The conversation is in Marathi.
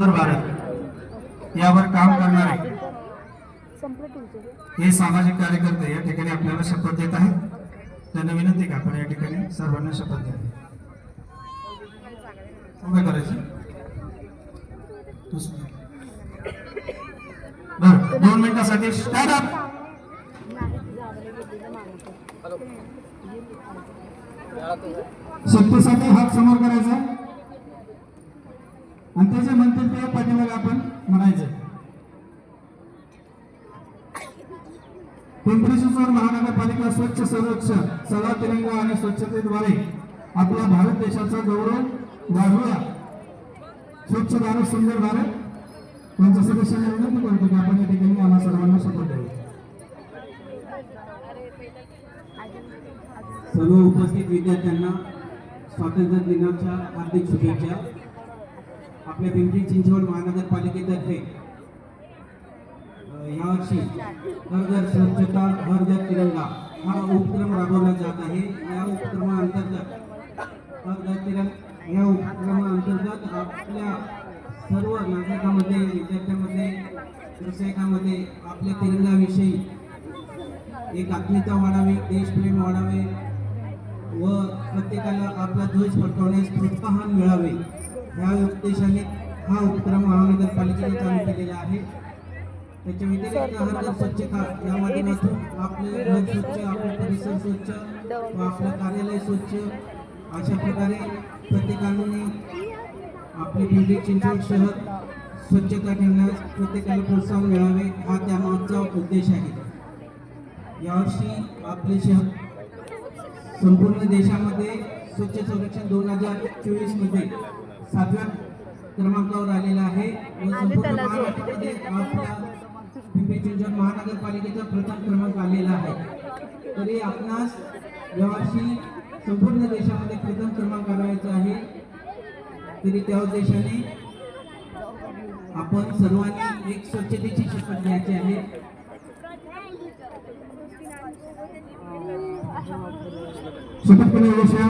भारत. यावर काम करणारे आहे हे सामाजिक कार्यकर्ते या ठिकाणी आपल्याला शपथ देत आहेत. त्यांना विनंती का आपण या ठिकाणी सर्वांना शपथ द्यावी उभे करायचे. बरं दोन मिनिटासाठी स्टार्ट अप हात समोर करायचा. आणि त्याचे म्हणतील ते पाठीमागे आपण म्हणायचं. पिंपरी चिंचवड महानगरपालिका स्वच्छ सर्वोच्च सदा तिरंगा आणि स्वच्छतेद्वारे आपला भारत देशाचा गौरव वाढवूया. स्वच्छ भारत सुंदर भारत. त्यांच्या सदस्यांना विनंती करतो की आपण या ठिकाणी आम्हा सर्वांना सपोर्ट द्यावी सर्व उपस्थित विद्यार्थ्यांना स्वातंत्र्य दिनाच्या हार्दिक शुभेच्छा. आपल्या पिंपरी चिंचवड महानगरपालिकेतर्फे अ, यावर्षी हर घर स्वच्छता हर घर तिरंगा हा उपक्रम राबवला जात आहे. या उपक्रमाअंतर्गत हर घर तिरंगा या उपक्रमाअंतर्गत आपल्या सर्व नागरिकांमध्ये विद्यार्थ्यांमध्ये व्यावसायिकांमध्ये आपल्या तिरंगाविषयी एक आत्मीयता वाढावी देशप्रेम वाढावे व प्रत्येकाला आपला ध्वज फडकवण्यास प्रोत्साहन मिळावे. या उद्देशाने हा उपक्रम महानगरपालिकेने चालू केलेला आहे. त्याच्या व्यतिरिक्त हर स्वच्छता या माध्यमातून आपले घर स्वच्छ आपले परिसर स्वच्छ व आपलं कार्यालय स्वच्छ. अशा प्रकारे प्रत्येकाने आपले पिंपरी चिंचवड शहर स्वच्छता ठेवण्यास प्रत्येकाला प्रोत्साहन मिळावे हा त्यामागचा उद्देश आहे. यावर्षी आपले शहर संपूर्ण देशामध्ये स्वच्छ सर्वेक्षण दोन हजार चोवीसमध्ये सातव्या क्रमांकावर आलेला आहे. व संपूर्ण महाराष्ट्रामध्ये आपल्या पिंपरी चिंचवड महानगरपालिकेचा प्रथम क्रमांक आलेला आहे. तरी आपणास यावर्षी संपूर्ण देशामध्ये प्रथम क्रमांक आणायचा आहे. तरी त्या उद्देशाने आपण सर्वांनी एक स्वच्छतेची शपथ घ्यायची आहे. शपथ